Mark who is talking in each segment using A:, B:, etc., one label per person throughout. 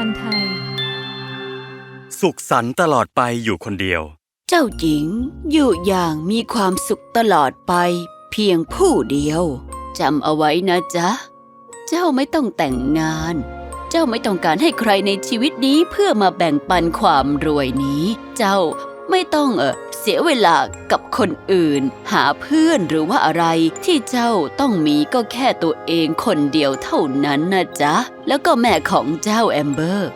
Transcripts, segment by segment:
A: าญไทย
B: สุขสันต์ตลอดไปอยู่คนเดียว
C: เจ้าหญิงอยู่อย่างมีความสุขตลอดไป เพียงผู้เดียวจำเอาไว้นะจ๊ะ เจ้าไม่ต้องแต่งงาน เจ้าไม่ต้องการให้ใครในชีวิตนี้เพื่อมาแบ่งปันความรวยนี้ เจ้าไม่ต้องเออ เสียเวลากับคนอื่น หาเพื่อนหรือว่าอะไรที่เจ้าต้องมีก็แค่ตัวเองคนเดียวเท่านั้นนะจ๊ะ แล้วก็แม่ของเจ้าแอมเบอร์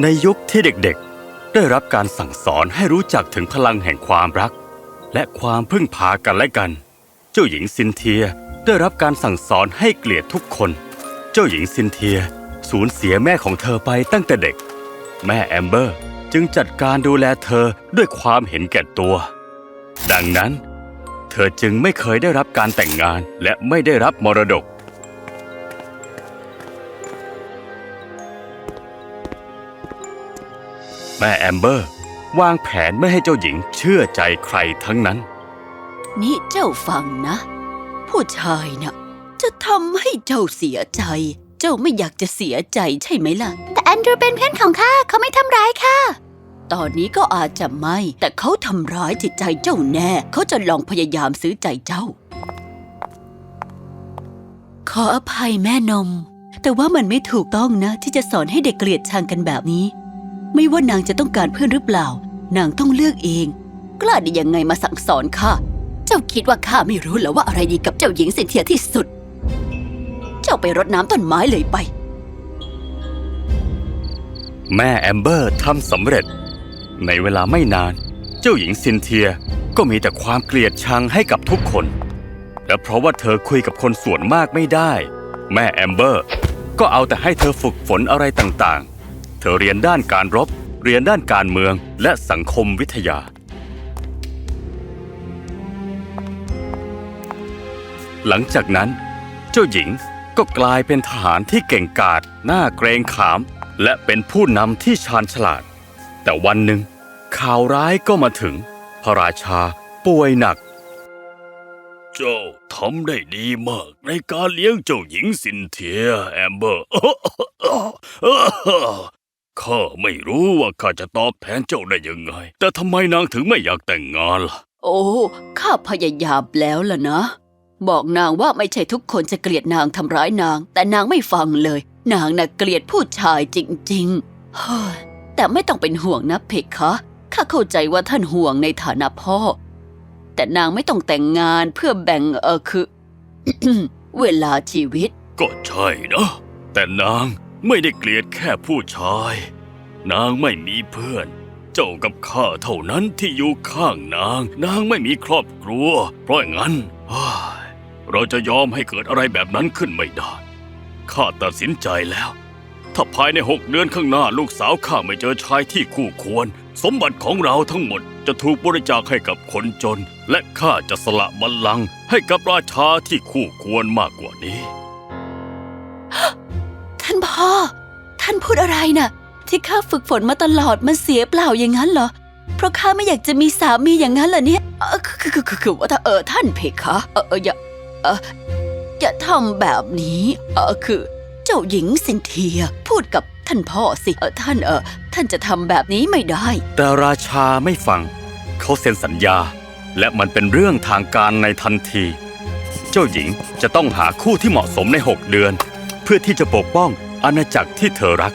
B: ในยุคที่เด็กๆ ได้รับการสั่งสอนให้รู้จักถึงพลังแห่งความรัก และความพึ่งพากันและกัน เจ้าหญิงซินเทียได้รับการสั่งสอนให้เกลียดทุกคน เจ้าหญิงซินเทียสูญเสียแม่ของเธอไปตั้งแต่เด็ก แม่แอมเบอร์ จึงจัดการดูแลเธอด้วยความเห็นแก่ตัว ดังนั้น เธอจึงไม่เคยได้รับการแต่งงานและไม่ได้รับมรดก แม่แอมเบอร์ วางแผนไม่ให้เจ้าหญิงเชื่อใจใครทั้งนั้น
C: นี่เจ้าฟังนะ ผู้ชายน่ะจะทำให้เจ้าเสียใจ เจ้าไม่อยากจะเสียใจใช่ไหมล่ะแต อนดรูเป็นเพื่อนของข้าเขาไม่ทำร้ายค่ะตอนนี้ก็อาจจะไม่ แต่เขาทำร้ายจิตใจเจ้าแน่ เขาจะลองพยายามซื้อใจเจ้า ขออภัยแม่นม แต่ว่ามันไม่ถูกต้องนะ ที่จะสอนให้เด็กเกลียดชังกันแบบนี้ ไม่ว่านางจะต้องการเพื่อนหรือเปล่า นางต้องเลือกเอง กล้าได้ยังไงมาสั่งสอนข้าเจ้าคิดว่าข้าไม่รู้เหรอว่าอะไรดีกับเจ้าหญิงสินเทียที่สุด เจ้าไปรดน้ำต้นไม้เลยไป
B: แม่แอมเบอร์ทำสำเร็จ ในเวลาไม่นาน เจ้าหญิงซินเทียก็มีแต่ความเกลียดชังให้กับทุกคน และเพราะว่าเธอคุยกับคนส่วนมากไม่ได้ แม่แอมเบอร์ก็เอาแต่ให้เธอฝึกฝนอะไรต่างๆ เธอเรียนด้านการรบ เรียนด้านการเมืองและสังคมวิทยา หลังจากนั้น เจ้าหญิงก็กลายเป็นทหารที่เก่งกาจหน่าเกรงขาม และเป็นผู้นำที่ชาญฉลาด แต่วันหนึ่ง ข่าวร้ายก็มาถึง พระราชาป่วยหนัก เจ้าทำได้ดีมากในการเลี้ยงเจ้าหญิงสินเทียแอมเบอร์ข้าไม่รู้ว่าข้าจะตอบแทนเจ้าได้ยังไง แต่ทำไมนางถึงไม่อยากแต่งงานล่ะ
C: โอ้ ข้าพยายามแล้วล่ะนะ บอกนางว่าไม่ใช่ทุกคนจะเกลียดนางทำร้ายนาง แต่นางไม่ฟังเลย นางน่ะเกลียดผู้ชายจริงๆเฮ้ยแต่ไม่ต้องเป็นห่วงนะเพคะข้าเข้าใจว่าท่านห่วงในฐานะพ่อ แต่นางไม่ต้องแต่งงานเพื่อแบ่งเออคือ เวลาชีวิต
B: ก็ใช่นะ แต่นางไม่ได้เกลียดแค่ผู้ชาย นางไม่มีเพื่อน เจ้ากับข้าเท่านั้นที่อยู่ข้างนาง นางไม่มีครอบครัว เพราะงั้น เราจะยอมให้เกิดอะไรแบบนั้นขึ้นไม่ได้ ข้าตัดสินใจแล้ว ถ้าภายในหกเดือนข้างหน้าลูกสาวข้าไม่เจอชายที่คู่ควร สมบัติของเราทั้งหมดจะถูกบริจาคให้กับคนจน และข้าจะสละบัลลังก์ให้กับราชาที่คู่ควรมากกว่านี้
C: ท่านพ่อ ท่านพูดอะไรน่ะ ที่ข้าฝึกฝนมาตลอดมันเสียเปล่าอย่างนั้นเหรอ เพราะข้าไม่อยากจะมีสามีอย่างนั้นเหรอเนี่ยเออคือคือคือคือว่าถ้าเออท่านเพคะเออเอออย่า เอออย่าทำแบบนี้เออคือ เจ้าหญิงสินเทีย พูดกับท่านพ่อสิเออท่านเออท่านจะทำแบบนี้ไม่ได้
B: แต่ราชาไม่ฟัง เขาเซ็นสัญญา และมันเป็นเรื่องทางการในทันที เจ้าหญิงจะต้องหาคู่ที่เหมาะสมใน6เดือน เพื่อที่จะปกป้องอาณาจักรที่เธอรัก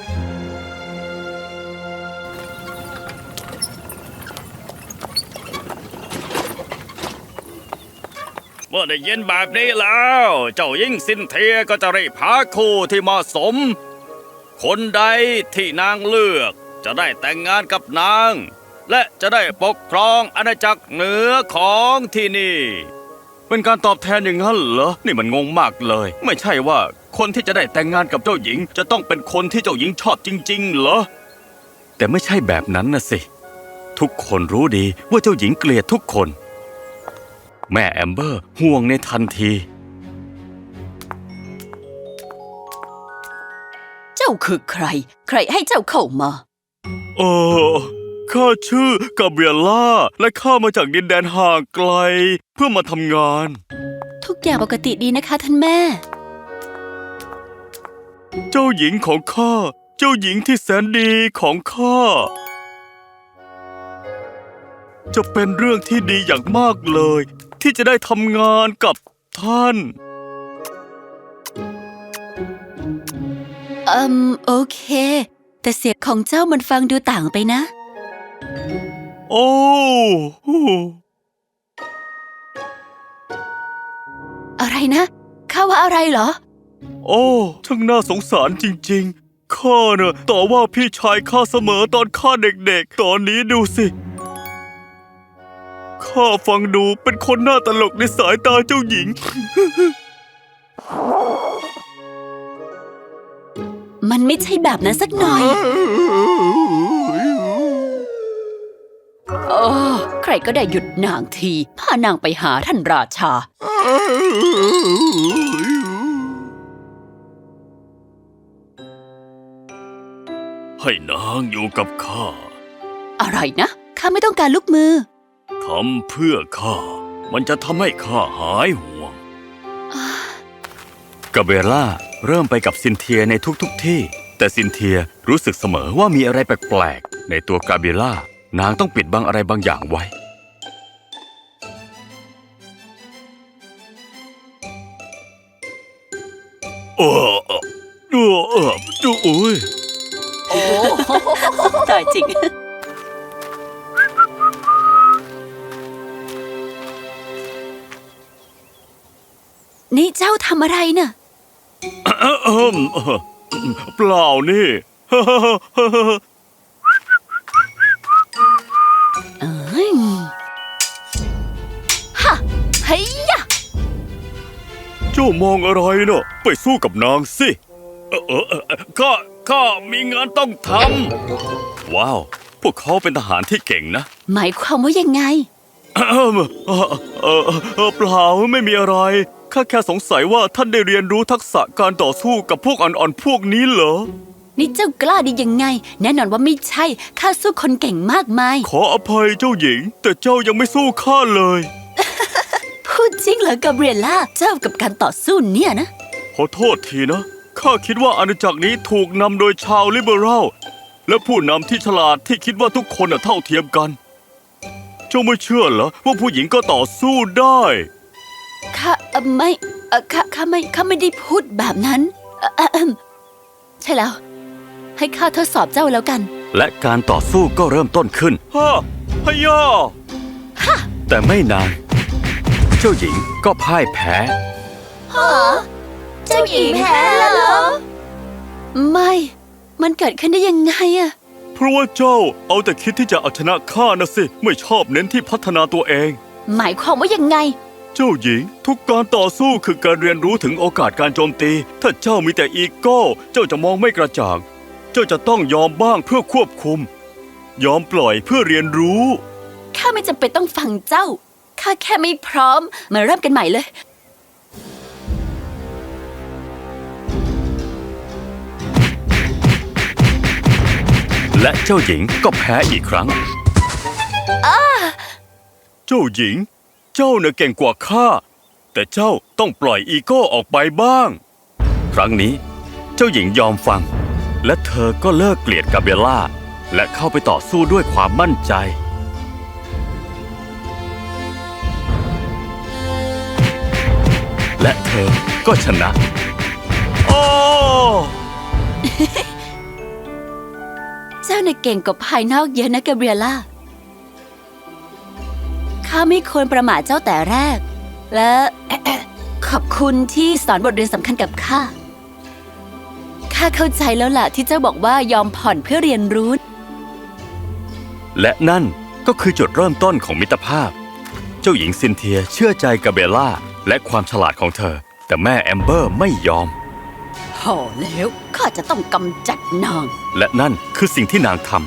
B: มื่อได้ยินแบบนี้แล้ว เจ้าหญิงสินเทียก็จะรีบหาคู่ที่เหมาะสม คนใดที่นางเลือกจะได้แต่งงานกับนาง และจะได้ปกครองอาณาจักรเหนือของที่นี่ เป็นการตอบแทนอย่างนั้นเหรอ นี่มันงงมากเลย ไม่ใช่ว่าคนที่จะได้แต่งงานกับเจ้าหญิง จะต้องเป็นคนที่เจ้าหญิงชอบจริง ๆ เหรอ แต่ไม่ใช่แบบนั้นนะสิ ทุกคนรู้ดีว่าเจ้าหญิงเกลียดทุกคน แม่แอมเบอร์ห่วงในทันที
C: เจ้าคือใคร ใครให้เจ้าเข้ามา
B: เออข้าชื่อกาเบรียล่า และข้ามาจากดินแดนห่างไกล เพื่อมาทำงาน
C: ทุกอย่างปกติดีนะคะท่านแม่
B: เจ้าหญิงของข้า เจ้าหญิงที่แสนดีของข้า จะเป็นเรื่องที่ดีอย่างมากเลย ที่จะได้ทำงานกับท่าน
C: อืม โอเค แต่เสียงของเจ้ามันฟังดูต่างไปนะ
B: โอ้
C: อะไรนะ ข้าว่าอะไรเหรอ
B: โอ้ช่างน่าสงสารจริง ๆ ข้าเน่ะต่อว่าพี่ชายข้าเสมอตอนข้าเด็กๆ ตอนนี้ดูสิ ข้าฟังดูเป็นคนหน้าตลกในสายตาเจ้าหญิง
C: มันไม่ใช่แบบนั้นสักหน่อย โอ้ ใครก็ได้หยุดนางที พานางไปหาท่านราชา
B: ให้นางอยู่กับข้า
C: อะไรนะ ข้าไม่ต้องการลูกมือ
B: ทำเพื่อข้า มันจะทำให้ข้าหายห่วงกาเบล่าเริ่มไปกับซินเทียในทุกๆทที่ แต่ซินเทียรู้สึกเสมอว่ามีอะไรแปลกๆ ในตัวกาเบล่านางต้องปิดบังอะไรบางอย่างไว้เออเออเออเออดูโอ้ย
C: โอ้ตายจริง นี่เจ้าทำอะไรน่ะ
B: เอิ่มเอิ่มเปล่านี่
C: เอ้ยฮะเฮ้ยยะ
B: เจ้ามองอะไรเนาะไปสู้กับนางสิเออเออเออข้าข้ามีงานต้องทำว้าว พวกเขาเป็นทหารที่เก่งนะ
C: หมายความว่ายังไง
B: เอิ่มเออเออเออเปล่าไม่มีอะไร ข้าแค่สงสัยว่าท่านได้เรียนรู้ทักษะการต่อสู้กับพวกอ่อนๆพวกนี้เหรอ
C: นี่เจ้ากล้าได้ยังไง แน่นอนว่าไม่ใช่ ข้าสู้คนเก่งมากมาย
B: ขออภัยเจ้าหญิง แต่เจ้ายังไม่สู้ข้าเลย
C: พูดจริงเหรอกาเบรียล่า เจ้ากับการต่อสู้เนี่ยนะ
B: ขอโทษทีนะ ข้าคิดว่าอาณาจักรนี้ถูกนำโดยชาวลิเบอรัลและผู้นำที่ฉลาดที่คิดว่าทุกคนน่ะเท่าเทียมกัน เจ้าไม่เชื่อเหรอว่าผู้หญิงก็ต่อสู้ได้
C: ข้าเอ่อไม่เอ่อข้าข้าไม่ข้าไม่ได้พูดแบบนั้นเอ่อเอ่อเอิ่มใช่แล้ว ให้ข้าทดสอบเจ้าแล้วกัน
B: และการต่อสู้ก็เริ่มต้นขึ้นฮ่าฮยาแต่ไม่นาน เจ้าหญิงก็พ่ายแพ้
C: ฮะเจ้าหญิงแพ้แล้วเหรอ ไม่ มันเกิดขึ้นได้ยังไงอะ
B: เพราะว่าเจ้าเอาแต่คิดที่จะเอาชนะข้านะสิ ไม่ชอบเน้นที่พัฒนาตัวเอง
C: หมายความว่ายังไง
B: เจ้าหญิง ทุกการต่อสู้คือการเรียนรู้ถึงโอกาสการโจมตี ถ้าเจ้ามีแต่อีโก้ เจ้าจะมองไม่กระจ่าง เจ้าจะต้องยอมบ้างเพื่อควบคุม ยอมปล่อยเพื่อเรียนรู้
C: ข้าไม่จำเป็นต้องฟังเจ้า ข้าแค่ไม่พร้อม มาเริ่มกันใหม่เลย
B: และเจ้าหญิงก็แพ้อีกครั้ง เจ้าหญิง เจ้าเน่ะเก่งกว่าข้า แต่เจ้าต้องปล่อยอีโก้ออกไปบ้าง ครั้งนี้เจ้าหญิงยอมฟัง และเธอก็เลิกเกลียดกาเบล่า และเข้าไปต่อสู้ด้วยความมั่นใจ และเธอก็ชนะ โอ้
C: เจ้าน่ะเก่งกว่าภายนอกเยอะนะกาเบรียล่า ข้าไม่ควรประมาทเจ้าแต่แรก และขอบคุณที่สอนบทเรียนสำคัญกับข้า ข้าเข้าใจแล้วล่ะที่เจ้าบอกว่ายอมผ่อนเพื่อเรียนรู้
B: และนั่นก็คือจุดเริ่มต้นของมิตรภาพ เจ้าหญิงซินเทียเชื่อใจกาเบล่าและความฉลาดของเธอ แต่แม่แอมเบอร์ไม่ยอม
C: พอแล้วข้าจะต้องกำจัดนาง
B: และนั่นคือสิ่งที่นางทำ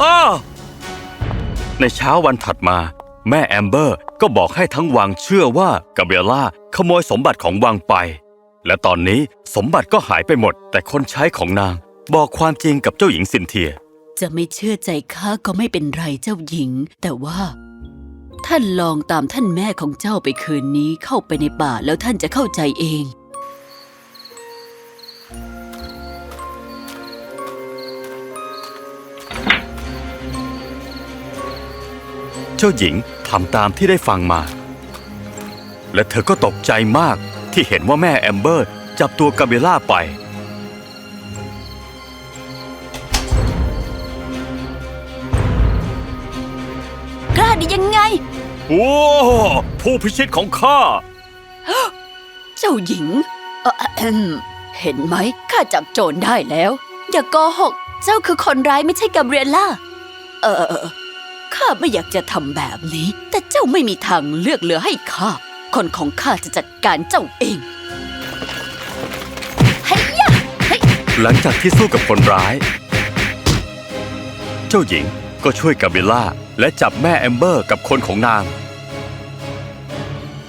B: อ้า ในเช้าวันถัดมา แม่แอมเบอร์ก็บอกให้ทั้งวังเชื่อว่ากาเบล่าขโมยสมบัติของวังไป และตอนนี้สมบัติก็หายไปหมด แต่คนใช้ของนางบอกความจริงกับเจ้าหญิงซินเทีย
C: จะไม่เชื่อใจข้าก็ไม่เป็นไรเจ้าหญิง แต่ว่า ท่านลองตามท่านแม่ของเจ้าไปคืนนี้เข้าไปในป่าแล้วท่านจะเข้าใจเอง
B: จ้าหญิงทำตามที่ได้ฟังมา และเธอก็ตกใจมากที่เห็นว่าแม่แอมเบอร์จับตัวกาเบล่าไป
C: กล้าได้ยังไง
B: โอ้ผู้พิชิตของข้า
C: เจ้าหญิงเอ่อแอมเห็นไหมข้าจับโจรได้แล้ว อย่าโกหก เจ้าคือคนร้ายไม่ใช่กัมเรียล่า เออ ข้าไม่อยากจะทำแบบนี้ แต่เจ้าไม่มีทางเลือกเหลือให้ข้า คนของข้าจะจัดการเจ้าเองเฮ้ยยะเฮ้ย
B: หลังจากที่สู้กับคนร้าย เจ้าหญิงก็ช่วยกาเบล่าและจับแม่แอมเบอร์กับคนของนาง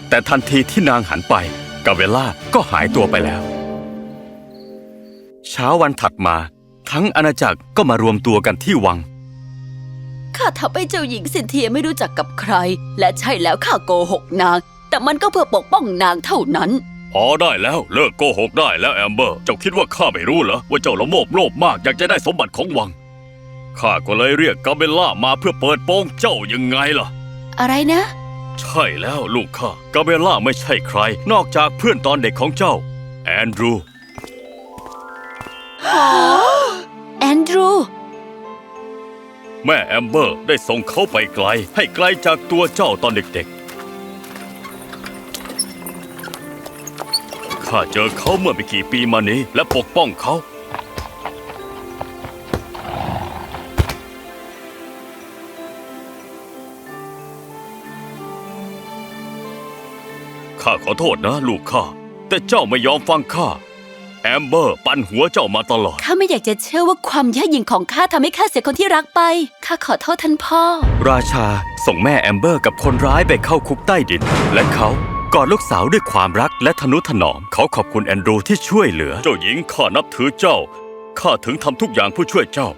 B: แต่ทันทีที่นางหันไปกาเบล่าก็หายตัวไปแล้ว เช้าวันถัดมา ทั้งอาณาจักรก็มารวมตัวกันที่วัง
C: ข้าทำให้เจ้าหญิงสินเทียไม่รู้จักกับใคร และใช่แล้วข้าโกหกนาง แต่มันก็เพื่อปกป้องนางเท่านั้น
B: พอได้แล้วเลิกโกหกได้แล้วแอมเบอร์ เจ้าคิดว่าข้าไม่รู้เหรอว่าเจ้าละโมบโลภมากอยากจะได้สมบัติของวังข้าก็เลยเรียกกาเบลล่ามาเพื่อเปิดโปงเจ้ายังไงล่ะ
C: อะไรนะ
B: ใช่แล้วลูกข้ากาเบลล่าไม่ใช่ใคร นอกจากเพื่อนตอนเด็กของเจ้า แอนดรู
C: แอนดรู
B: แม่แอมเบอร์ได้ส่งเขาไปไกล ให้ไกลจากตัวเจ้าตอนเด็กๆ ข้าเจอเขาเมื่อไม่กี่ปีมานี้ และปกป้องเขา ข้าขอโทษนะ ลูกข้า แต่เจ้าไม่ยอมฟังข้า แอมเบอร์ปั่นหัวเจ้ามาตลอด
C: ข้าไม่อยากจะเชื่อว่าความยะหยิ่งของข้าทำให้ข้าเสียคนที่รักไป ข้าขอโทษท่านพ่อ
B: ราชาส่งแม่แอมเบอร์กับคนร้ายไปเข้าคุกใต้ดิน และเขากอดลูกสาวด้วยความรักและทนุถนอม เขาขอบคุณแอนดรูที่ช่วยเหลือ เจ้าหญิงข้านับถือเจ้า ข้าถึงทำทุกอย่างเพื่อช่วยเจ้า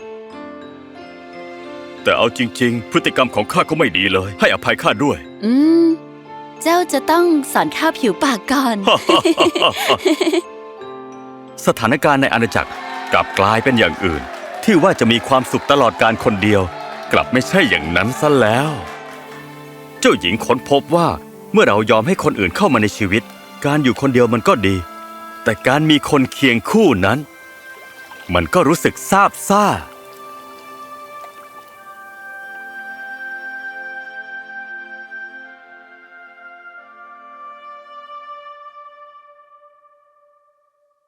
B: แต่เอาจริง ๆ พฤติกรรมของข้าก็ไม่ดีเลย ให้อภัยข้าด้วย
C: อืม เจ้าจะต้องสอนข้าผิวปากก่อน
B: สถานการณ์ในอาณาจักรกลับกลายเป็นอย่างอื่น ที่ว่าจะมีความสุขตลอดการคนเดียว กลับไม่ใช่อย่างนั้นซะแล้ว เจ้าหญิงค้นพบว่าเมื่อเรายอมให้คนอื่นเข้ามาในชีวิต การอยู่คนเดียวมันก็ดี แต่การมีคนเคียงคู่นั้น มันก็รู้สึกซาบซ่า